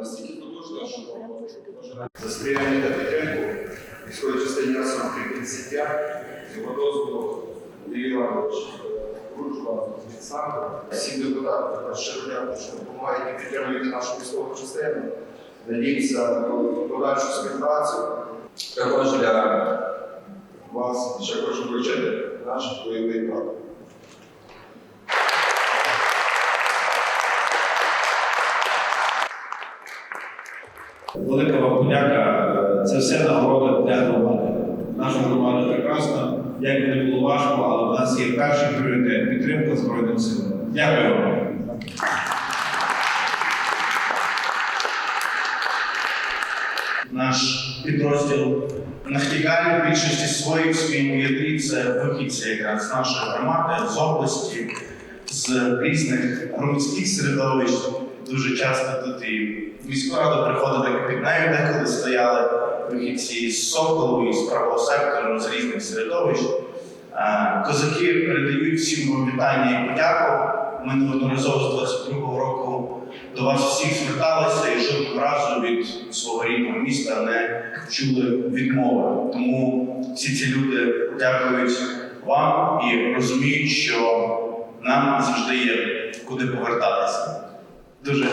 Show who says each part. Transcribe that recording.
Speaker 1: настільки потужна, що за сприяння та підтримку військової частині Підсіття з його дозволу Юрій Іванович Дружба від Санку. Всім депутатам що допомагають і підтримуєте нашу військову частину. Надіємося на подальшу співпрацю. Також для вас ще хочу вручити наш бойовий прапор.
Speaker 2: Велика вам подяка. Це все нагорода для громади. Наша громада прекрасна. Як би не було важко, але в нас є перший пріоритет підтримка Збройним силам. Дякую вам. Наш підрозділ Нахтігаль в більшості своїх в ядрі це вихідці якраз з нашої громади, з області, з різних громадських середовищ. Дуже часто тут і міську раду приходили під нею, деколи стояли вихідці з Соколу, із правого сектору, з різних середовищ. Е, Козаки передають всім вам вітання і подяку. Ми неодноразово з 22-го року до вас всіх зверталися і жодного разу від свого рідного міста не чули відмови. Тому всі ці люди дякують вам і розуміють, що нам завжди є куди повертатися. Дуже.